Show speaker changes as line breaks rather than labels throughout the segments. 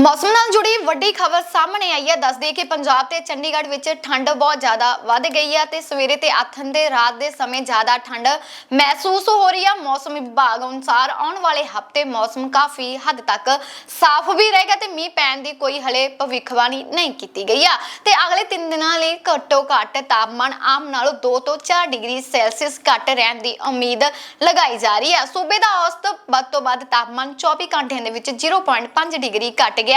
ਮੌਸਮ ਨਾਲ ਜੁੜੀ ਵੱਡੀ ਖਬਰ ਸਾਹਮਣੇ ਆਈ ਹੈ। ਦੱਸਦੇ ਕਿ ਪੰਜਾਬ ਤੇ ਚੰਡੀਗੜ੍ਹ ਵਿੱਚ ਠੰਡ ਬਹੁਤ ਜ਼ਿਆਦਾ ਵੱਧ ਗਈ ਹੈ ਤੇ ਸਵੇਰੇ ਤੇ ਆਥਨ ਦੇ ਰਾਤ ਦੇ ਸਮੇਂ ਜ਼ਿਆਦਾ ਠੰਡ ਮਹਿਸੂਸ ਹੋ ਰਹੀ ਹੈ। ਮੌਸਮ ਵਿਭਾਗ ਅਨੁਸਾਰ ਆਉਣ ਵਾਲੇ ਹਫ਼ਤੇ ਮੌਸਮ ਕਾਫੀ ਹੱਦ ਤੱਕ ਸਾਫ਼ ਵੀ ਰਹੇਗਾ ਤੇ ਮੀਂਹ ਪੈਣ ਦੀ ਕੋਈ ਹਲੇ ਭਵਿੱਖਬਾਣੀ ਨਹੀਂ ਕੀਤੀ ਗਈ ਆ। ਤੇ ਅਗਲੇ 3 ਦਿਨਾਂ ਲਈ ਘੱਟੋ ਘੱਟ ਤਾਪਮਾਨ ਆਮ ਨਾਲੋਂ 2 ਤੋਂ 4 ਡਿਗਰੀ ਸੈਲਸੀਅਸ ਘੱਟ ਰਹਿਣ ਦੀ ਉਮੀਦ ਲਗਾਈ ਜਾ ਰਹੀ ਹੈ। ਸੂਬੇ ਦਾ ਔਸਤ ਵੱਧ ਤੋਂ ਵੱਧ ਤਾਪਮਾਨ 24 ਘੰਟਿਆਂ ਦੇ ਵਿੱਚ 0.5 ਡਿਗਰੀ ਘਟ ਗਿਆ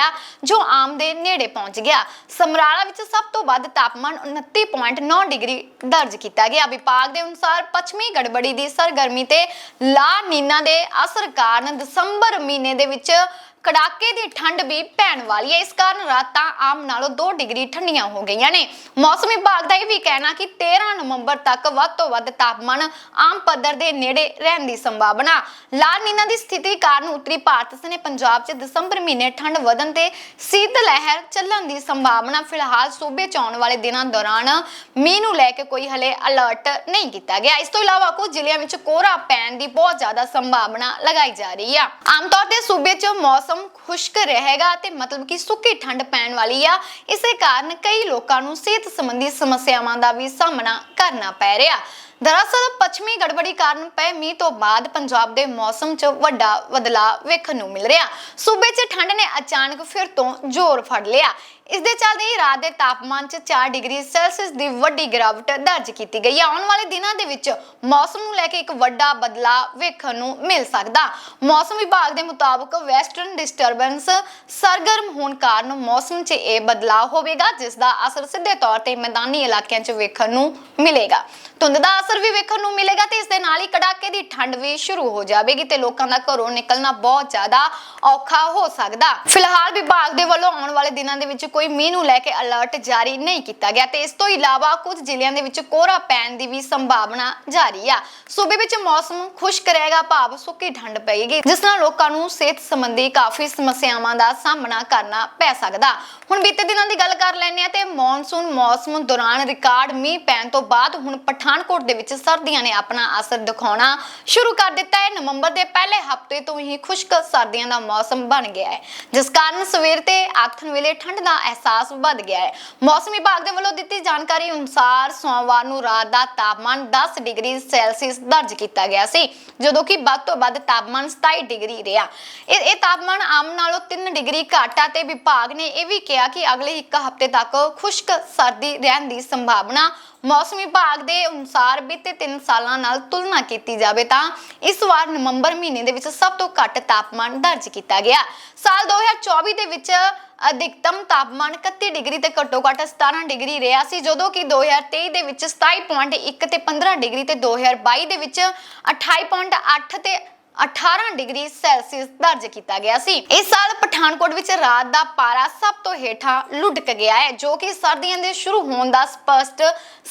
ਜੋ ਆਮ ਦੇ ਨੇੜੇ ਪਹੁੰਚ ਗਿਆ। ਸਮਰਾਲਾ ਵਿੱਚ ਸਭ ਤੋਂ ਵੱਧ ਤਾਪਮਾਨ 29.9 ਡਿਗਰੀ ਦਰਜ ਕੀਤਾ ਗਿਆ। ਵਿਭਾਗ ਦੇ ਅਨੁਸਾਰ ਪੱਛਮੀ ਗੜਬੜੀ ਦੀ ਸਰਗਰਮੀ ਤੇ ਲਾ ਨੀਨਾ ਦੇ ਅਸਰ ਕਾਰਨ ਦਸੰਬਰ ਮਹੀਨੇ ਦੇ ਵਿੱਚ ਕੜਾਕੇ ਦੀ ਠੰਡ ਵੀ ਪੈਣ ਵਾਲੀ ਹੈ। ਇਸ ਕਾਰਨ ਰਾਤਾਂ ਆਮ ਨਾਲੋਂ 2 ਡਿਗਰੀ ਠੰਡੀਆਂ ਹੋ ਗਈਆਂ ਨੇ। ਮੌਸਮ ਵਿਭਾਗ ਦਾ ਇਹ ਵੀ ਕਹਿਣਾ ਕਿ 13 ਨਵੰਬਰ ਤੱਕ ਵੱਧ ਤੋਂ ਵੱਧ ਤਾਪਮਾਨ ਆਮ ਪੱਧਰ ਦੇ ਨੇੜੇ ਰਹਿਣ ਦੀ ਸੰਭਾਵਨਾ। ਲਾਲ ਨੀਨਾ ਦੀ ਸਥਿਤੀ ਕਾਰਨ ਉੱਤਰੀ ਭਾਰਤ ਸਨੇ ਪੰਜਾਬ 'ਚ ਦਸੰਬਰ ਮਹੀਨੇ ਠੰਡ ਵਧਣ ਤੇ ਸੀਤ ਲਹਿਰ ਚੱਲਣ ਦੀ ਸੰਭਾਵਨਾ ਫਿਲਹਾਲ ਸੂਬੇ 'ਚ ਆਉਣ ਵਾਲੇ ਦਿਨਾਂ ਦੌਰਾਨ ਮੀਂਹ ਨੂੰ ਲੈ ਕੇ ਕੋਈ ਹਲੇ ਅਲਰਟ ਨਹੀਂ ਕੀਤਾ ਗਿਆ। ਇਸ ਤੋਂ ਇਲਾਵਾ ਕੁਝ ਜ਼ਿਲ੍ਹਿਆਂ ਵਿੱਚ ਕੋਹਰਾ ਪੈਣ ਦੀ ਬਹੁਤ ਜ਼ਿਆਦਾ ਸੰਭਾਵਨਾ ਲਗਾਈ ਜਾ ਰਹੀ ਆ। ਆਮ ਤੌਰ ਤੇ ਸੂਬੇ 'ਚ ਮੌਸਮ ਖੁਸ਼ਕ ਰਹੇਗਾ ਤੇ ਮਤਲਬ ਕਿ ਸੁੱਕੀ ਠੰਡ ਪੈਣ ਵਾਲੀ ਆ। ਇਸੇ ਕਾਰਨ ਕਈ ਲੋਕਾਂ ਨੂੰ ਸਿਹਤ ਸੰਬੰਧੀ ਸਮੱਸਿਆਵਾਂ ਦਾ ਵੀ ਸਾਹਮਣਾ ਕਰਨਾ ਪੈ ਰਿਹਾ। ਦਰਅਸਲ ਪੱਛਮੀ ਗੜਬੜੀ ਕਾਰਨ ਪਏ ਮੀਂਹ ਤੋਂ ਬਾਅਦ ਪੰਜਾਬ ਦੇ ਮੌਸਮ 'ਚ ਵੱਡਾ ਬਦਲਾਅ ਵੇਖਣ ਨੂੰ ਮਿਲ ਰਿਹਾ। ਸੂਬੇ 'ਚ ਠੰਡ ਨੇ ਅਚਾਨਕ ਫਿਰ ਤੋਂ ਜ਼ੋਰ ਫੜ ਲਿਆ। ਇਸ ਦੇ ਚੱਲਦੇ ਹੀ ਰਾਤ ਦੇ ਤਾਪਮਾਨ 'ਚ 4 ਡਿਗਰੀ ਸੈਲਸੀਅਸ ਦੀ ਵੱਡੀ ਗਿਰਾਵਟ ਦਰਜ ਕੀਤੀ ਗਈ ਹੈ। ਆਉਣ ਵਾਲੇ ਦਿਨਾਂ ਦੇ ਵਿੱਚ ਮੌਸਮ ਨੂੰ ਲੈ ਕੇ ਇੱਕ ਵੱਡਾ ਬਦਲਾਅ ਵੇਖਣ ਨੂੰ ਮਿਲ ਸਕਦਾ। ਮੌਸਮ ਵਿਭਾਗ ਦੇ ਮੁਤਾਬਕ ਵੈਸਟਰਨ ਡਿਸਟਰਬੈਂਸ ਸਰਗਰਮ ਹੋਣ ਕਾਰਨ ਮੌਸਮ 'ਚ ਇਹ ਬਦਲਾਅ ਹੋਵੇਗਾ, ਜਿਸ ਦਾ ਅਸਰ ਸਿੱਧੇ ਤੌਰ ਤੇ ਮੈਦਾਨੀ ਇਲਾਕਿਆਂ 'ਚ ਵੇਖਣ ਨੂੰ ਮਿਲੇਗਾ। ਧੁੰਦ ਦਾ ਅਸਰ ਵੀ ਵੇਖਣ ਨੂੰ ਮਿਲੇਗਾ ਤੇ ਇਸ ਦੇ ਨਾਲ ਹੀ ਕੜਾਕੇ ਦੀ ਠੰਡ ਵੀ ਸ਼ੁਰੂ ਹੋ ਜਾਵੇਗੀ ਤੇ ਲੋਕਾਂ ਦਾ ਘਰੋਂ ਨਿਕਲਣਾ ਬਹੁਤ ਜ਼ਿਆਦਾ ਔਖਾ ਹੋ ਸਕਦਾ। ਫਿਲਹਾਲ ਵਿਭਾਗ ਦੇ ਵੱਲੋਂ ਆਉਣ ਵਾਲੇ ਦਿਨਾਂ ਦੇ ਵਿੱਚ ਕੋਈ ਮੀਂਹ ਨੂੰ ਲੈ ਕੇ ਅਲਰਟ ਜਾਰੀ ਨਹੀਂ ਕੀਤਾ ਗਿਆ ਤੇ ਇਸ ਤੋਂ ਇਲਾਵਾ ਕੁਝ ਜ਼ਿਲ੍ਹਿਆਂ ਦੇ ਵਿੱਚ ਕੋਹਰਾ ਪੈਣ ਦੀ ਵੀ ਸੰਭਾਵਨਾ ਜਾਰੀ ਆ। ਸੂਬੇ ਵਿੱਚ ਮੌਸਮ ਖੁਸ਼ਕ ਰਹੇਗਾ, ਭਾਵ ਸੁੱਕੀ ਠੰਡ ਪਏਗੀ, ਜਿਸ ਨਾਲ ਲੋਕਾਂ ਨੂੰ ਸਿਹਤ ਸੰਬੰਧੀ ਕਾਫੀ ਸਮੱਸਿਆਵਾਂ ਦਾ ਸਾਹਮਣਾ ਕਰਨਾ ਪੈ ਸਕਦਾ। ਹੁਣ ਬੀਤੇ ਦਿਨਾਂ ਦੀ ਗੱਲ ਕਰ ਲੈਂਦੇ ਆ ਤੇ ਮੌਨਸੂਨ ਮੌਸਮ ਦੌਰਾਨ ਰਿਕਾਰਡ ਮੀਂਹ ਪੈਣ ਤੋਂ ਬਾਅਦ ਹੁਣ ਪਠਾਨਕੋਟ ਦੇ ਵਿੱਚ ਸਰਦੀਆਂ ਨੇ ਆਪਣਾ ਅਸਰ ਦਿਖਾਉਣਾ ਸ਼ੁਰੂ ਕਰ ਦਿੱਤਾ ਹੈ। ਨਵੰਬਰ ਦੇ ਪਹਿਲੇ ਹਫ਼ਤੇ ਤੋਂ ਹੀ ਖੁਸ਼ਕ ਸਰਦੀਆਂ ਦਾ ਮੌਸਮ ਬਣ ਗਿਆ ਹੈ, ਜਿਸ ਕਾਰਨ ਸਵੇਰ ਤੇ ਆਥਣ ਵੇਲੇ ਠੰਡ ਦਾ ਅਹਿਸਾਸ ਵੱਧ ਗਿਆ ਹੈ। ਮੌਸਮ ਵਿਭਾਗ ਦੇ ਵੱਲੋਂ ਦਿੱਤੀ ਜਾਣਕਾਰੀ ਅਨੁਸਾਰ ਸੋਮਵਾਰ ਨੂੰ ਰਾਤ ਦਾ ਤਾਪਮਾਨ 10 ਡਿਗਰੀ ਸੈਲਸੀਅਸ ਦਰਜ ਕੀਤਾ ਗਿਆ ਸੀ, ਜਦੋਂ ਕਿ ਵੱਧ ਤੋਂ ਵੱਧ ਤਾਪਮਾਨ 27 ਡਿਗਰੀ ਰਿਹਾ। ਇਹ ਇਹ ਤਾਪਮਾਨ ਆਮ ਨਾਲੋਂ 3 ਡਿਗਰੀ ਘੱਟ ਆ ਤੇ ਵਿਭਾਗ ਨੇ ਇਹ ਵੀ ਕਿਹਾ ਕਿ ਅਗਲੇ ਇੱਕ ਹਫ਼ਤੇ ਤੱਕ ਖੁਸ਼ਕ ਸਰਦੀ ਰਹਿਣ ਦੀ ਸੰਭਾਵਨਾ ਮੌਸਮ ਵਿਭਾਗ ਦੇ ਅਨੁਸਾਰ ਬੀਤੇ 3 ਸਾਲਾਂ ਨਾਲ ਤੁਲਨਾ ਕੀਤੀ ਜਾਵੇ ਤਾਂ ਇਸ ਵਾਰ ਨਵੰਬਰ ਮਹੀਨੇ ਦੇ ਵਿੱਚ ਸਭ ਤੋਂ ਘੱਟ ਤਾਪਮਾਨ ਦਰਜ ਕੀਤਾ ਗਿਆ। ਸਾਲ 2024 ਦੇ ਵਿੱਚ ਅਧਿਕਤਮ ਤਾਪਮਾਨ 31 ਡਿਗਰੀ ਤੇ ਘੱਟੋ ਘੱਟ 17 ਡਿਗਰੀ ਰਿਹਾ ਸੀ, ਜਦੋਂ ਕਿ 2023 ਦੇ ਵਿੱਚ 27.1 ਤੇ 15 ਡਿਗਰੀ ਤੇ 2022 ਦੇ ਵਿੱਚ 28.8 ਤੇ 18 ਡਿਗਰੀ ਸੈਲਸੀਅਸ ਦਰਜ ਕੀਤਾ ਗਿਆ ਸੀ। ਇਸ ਸਾਲ ਪਠਾਨਕੋਟ ਵਿੱਚ ਰਾਤ ਦਾ ਪਾਰਾ ਸਭ ਤੋਂ ਹੇਠਾਂ ਲੁढ़ਕ ਗਿਆ ਹੈ, ਜੋ ਕਿ ਸਰਦੀਆਂ ਦੇ ਸ਼ੁਰੂ ਹੋਣ ਦਾ ਸਪਸ਼ਟ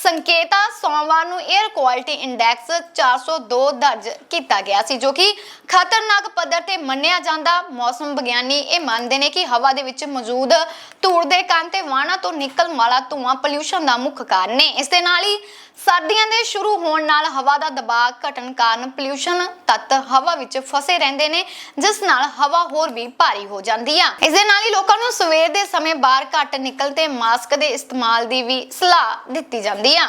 ਸੰਕੇਤ ਆ। ਸੋਮਵਾਰ ਨੂੰ 에ਅਰ ਕੁਆਲਿਟੀ ਇੰਡੈਕਸ 402 ਦਰਜ ਕੀਤਾ ਗਿਆ ਸੀ, ਜੋ ਕਿ ਖਤਰਨਾਕ ਪੱਧਰ ਤੇ ਮੰਨਿਆ ਜਾਂਦਾ। ਮੌਸਮ ਵਿਗਿਆਨੀ ਇਹ ਮੰਨਦੇ ਨੇ ਕਿ ਹਵਾ ਦੇ ਵਿੱਚ ਮੌਜੂਦ ਧੂੜ ਦੇ ਕਣ ਤੇ ਵਾਹਨਾਂ ਤੋਂ ਨਿਕਲਣ ਵਾਲਾ ਧੂਆਂ ਪੋਲਿਊਸ਼ਨ ਦਾ ਮੁੱਖ ਕਾਰਨ ਨੇ। ਇਸ ਦੇ ਨਾਲ ਹੀ ਸਰਦੀਆਂ ਦੇ ਸ਼ੁਰੂ ਹੋਣ ਨਾਲ ਹਵਾ ਦਾ ਦਬਾਅ ਘਟਣ ਕਾਰਨ ਪੋਲਿਊਸ਼ਨ ਤੱਤ ਹਵਾ ਹਵਾ ਵਿੱਚ ਫਸੇ ਰਹਿੰਦੇ ਨੇ, ਜਿਸ ਨਾਲ ਹਵਾ ਹੋਰ ਵੀ ਭਾਰੀ ਹੋ ਜਾਂਦੀ ਆ। ਇਸ ਦੇ ਨਾਲ ਹੀ ਲੋਕਾਂ ਨੂੰ ਸਵੇਰ ਦੇ ਸਮੇਂ ਬਾਹਰ ਘੱਟ ਨਿਕਲ ਤੇ ਮਾਸਕ ਦੇ ਇਸਤੇਮਾਲ ਦੀ ਵੀ ਸਲਾਹ ਦਿੱਤੀ ਜਾਂਦੀ ਆ।